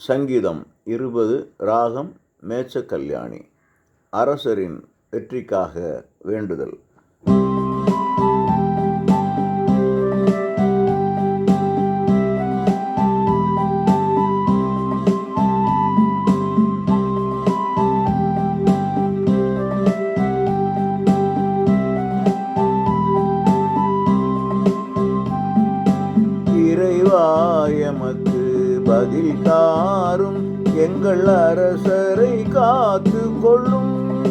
சங்கீதம் இருபது ராகம் மேச்ச கல்யாணி அரசரின் வெற்றிக்காக வேண்டுதல். பதில் தாரும் எங்கள் அரசரை காத்து கொள்ளும்.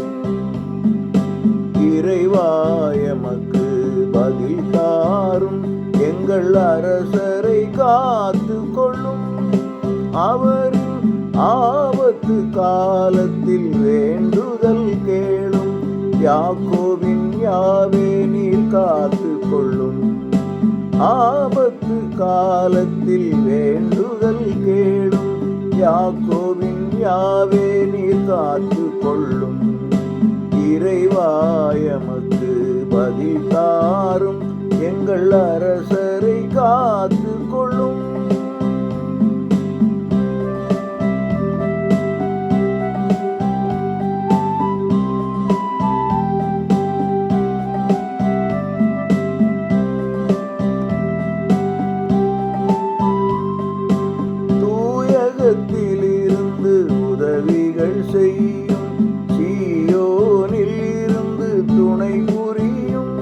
இறைவாயமக்கு பதில் தாரும் எங்கள் அரசரை காத்து கொள்ளும். அவரின் ஆபத்து காலத்தில் வேண்டுதல் கேளும். யாக்கோவின் யாவே நீர் காத்து கொள்ளும். ஆபத்து காலத்தில் வேண்டுதல் கேளும். யாக்கோவின் யாவே நீ காத்து கொள்ளும். இறைவாயமக்கு பதில் தாரும். எங்கள் அரசரை காத்து கொள்ளும். தூயகத்திலிருந்து உதவிகள் செய்யும். சீயோனில் இருந்து துணை புரியும்.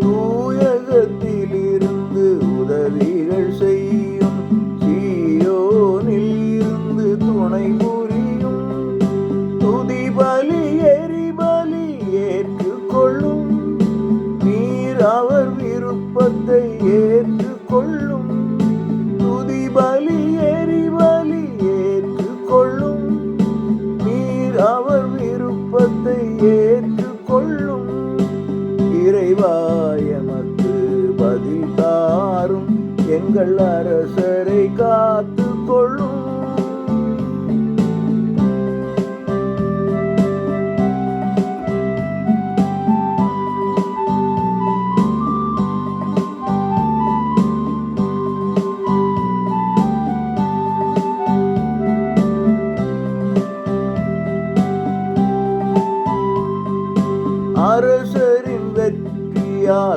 தூயகத்திலிருந்து உதவிகள் செய்யும் விருப்பத்தை ஏற்றுக்கொள்ளும் இறைவாயமக்கு பதில் தாரும். எங்கள் அரசரை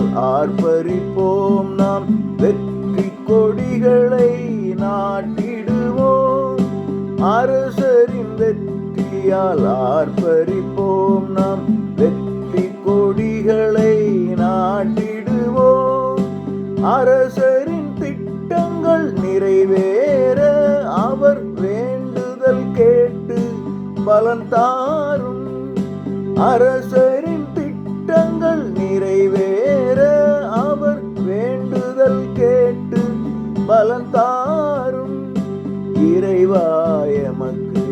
வெற்றியால் ஆர்ப்பரிப்போம். நாம் வெற்றி கொடிகளை நாட்டிடுவோம். அரசரின் வெற்றியால் ஆர்ப்பரிப்போம். நாம் வெற்றி கொடிகளை நாட்டிடுவோம். அரசரின் திட்டங்கள் நிறைவேற அவர் வேண்டுதல் கேட்டு பலன் தாரும். அரசர் தாரும். இறைவாயமக்கு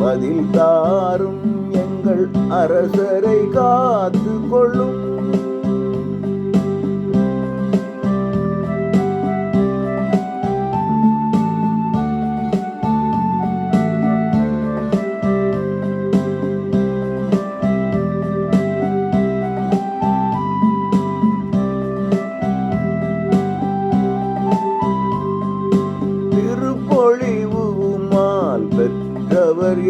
பதில் தாரும். எங்கள் அரசரை காத்து கொள்ளும்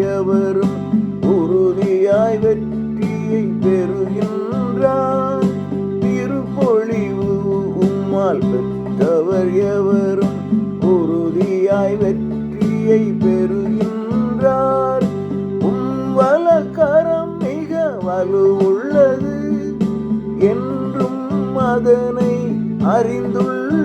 எவரும் உறுதியாய் வெற்றியை பெறுகின்றார். திருப்பொழிவு உம்மால் பெற்றவர் எவரும் உறுதியாய் வெற்றியை பெறுகின்றார். உம் வலக்கரம் மிக வலுவுள்ளது. என்றும் அதனை அறிந்துள்ள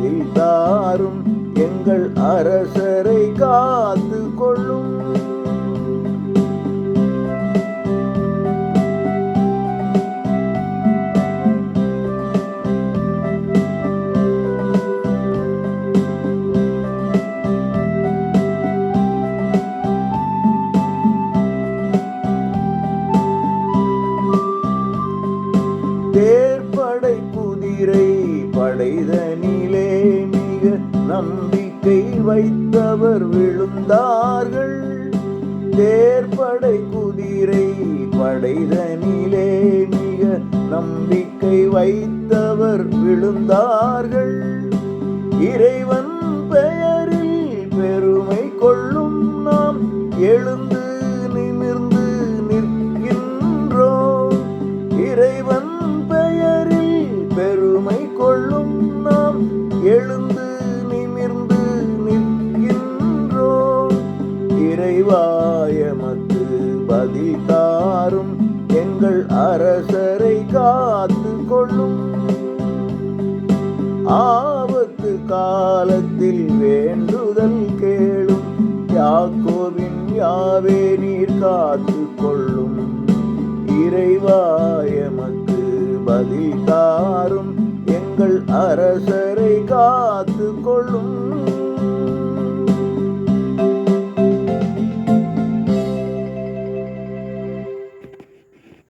பதில் தாரும் எங்கள் அரசர். நம்பிக்கை வைத்தவர் விழுந்தார்கள். தேர்படை குதிரை படைதனிலே மிக நம்பிக்கை வைத்தவர் விழுந்தார்கள். இறைவன் பெயரில் பெருமை கொள்ளும் நாம் எழுந்து சிவாயமக்கு பதில் தாரும் எங்கள் அரசரை காத்து கொள்ளும் ஆபத்து காலத்தில் வேண்டுதல் கேளும். யாக்கோவின் யாவே நீர் காத்து கொள்ளும் இறைவாயமக்கு பதில் தாரும் எங்கள் அரசரை காத்து கொள்ளும்